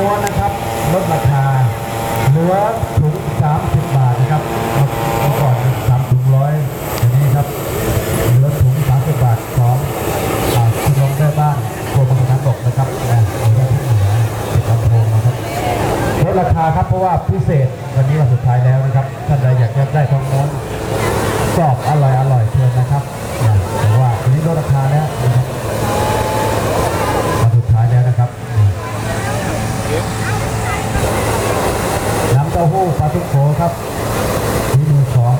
ม้วนนะครับลดราคาเหลือถุง 30 บาทนะครับเมื่อก่อนสามถุงร้อยทีนี้ครับเหลือถุง 30 บาทของคุณลงได้บ้านกรมการตกนะครับนะเหลือที่เหลือติดลำโพงนะครับลดราคาครับเพราะว่าพิเศษวันนี้วันสุดท้ายแล้วนะครับท่านใดอยากจะได้ทองม้วนกรอบอร่อยอร่อยเชิญนะครับนะแต่ว่าวันนี้ลดราคาแล้วนะครับวันสุดท้ายแล้วนะครับนี่ น้ำเต้าหู้ปลาทุกโข ครับที่มือของ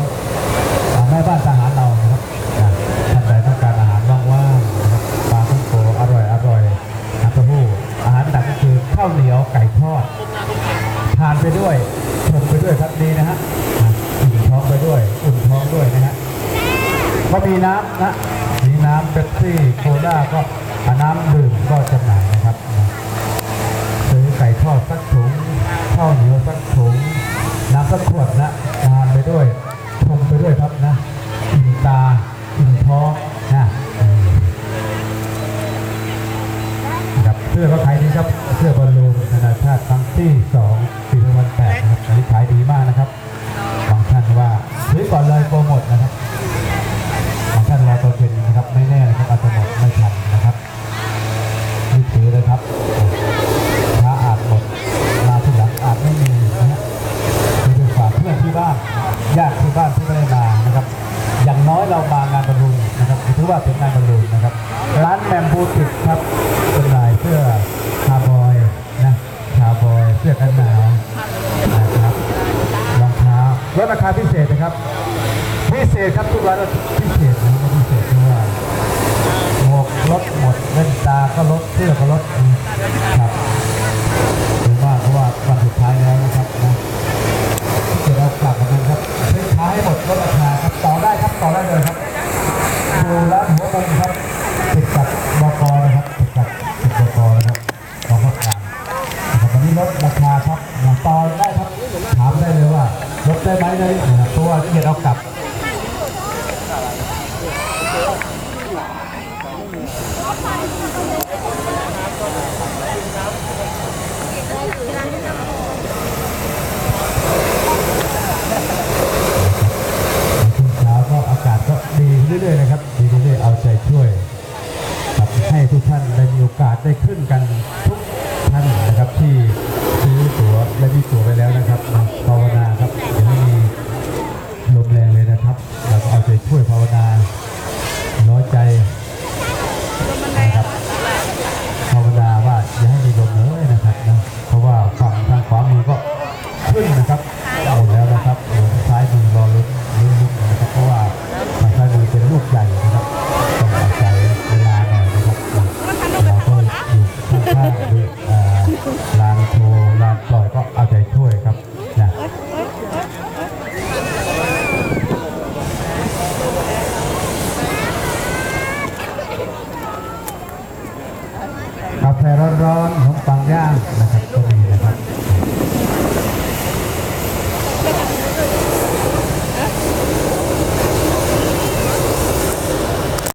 อ่าแม่บ้านทหารเรานะครับอ่าท่านใดต้องการอาหารว่างๆนะครับปลาทุกโขอร่อยอร่อยน้ำเต้าหู้อาหารหนักก็คือข้าวเหนียวไก่ทอดทานไปด้วยชมไปด้วยครับดีนะฮะอิ่มท้องไปด้วยอุ่นท้องด้วยนะฮะก็มีน้ำนะมีน้ำเป๊ปซี่โคลาก็อ่าน้ำดื่มก็จำหน่ายนะครับ ซื้อไก่ทอดสักถุงข้าวเหนียวสักถุง น้ำ สักขวดนะทานไปด้วยชมไปด้วยครับนะอิ่มตาอิ่มท้องนะอืมครับเสื้อก็ขายดีครับเสื้อบอลลูนนานาชาติครั้งที่2ปี2008นะครับอันนี้ขายดีมากนะครับบางท่านว่าซื้อก่อนเลยโปรโมทนะครับ ว่าเป็นงานบอลลูนนะครับ ร้านแมมบูติกครับจำหน่ายเสื้อคาร์บอยนะคาร์บอยเสื้อกันหนาวนะครับรองเท้าลดราคาพิเศษนะครับ พิเศษครับทุกร้านพิเศษนะครับพิเศษเพราะว่าหมวกลดหมดเล่นตาก็ลดเสื้อก็ลด ได้ไหมได้นะครับเพราะว่าเกียรเอากลับช่วงเช้าก็อากาศก็ดีเรื่อยๆนะครับดีเรื่อยๆเอาใจช่วยให้ทุกท่านได้มีโอกาสได้ขึ้นกันทุก ขึ้นนะครับเอาแล้วนะครับเหลือซ้ายมือรอลุ้นลุ้นลุ้นนะครับเพราะว่าทางซ้ายมือเป็นลูกใหญ่นะครับต้องเอาใจเวลาหน่อยนะครับเราก็อยู่ข้างๆหรืออ่าลานโชว์ลานปล่อยก็เอาใจช่วยครับนะกาแฟร้อนๆขนมปังย่างนะครับ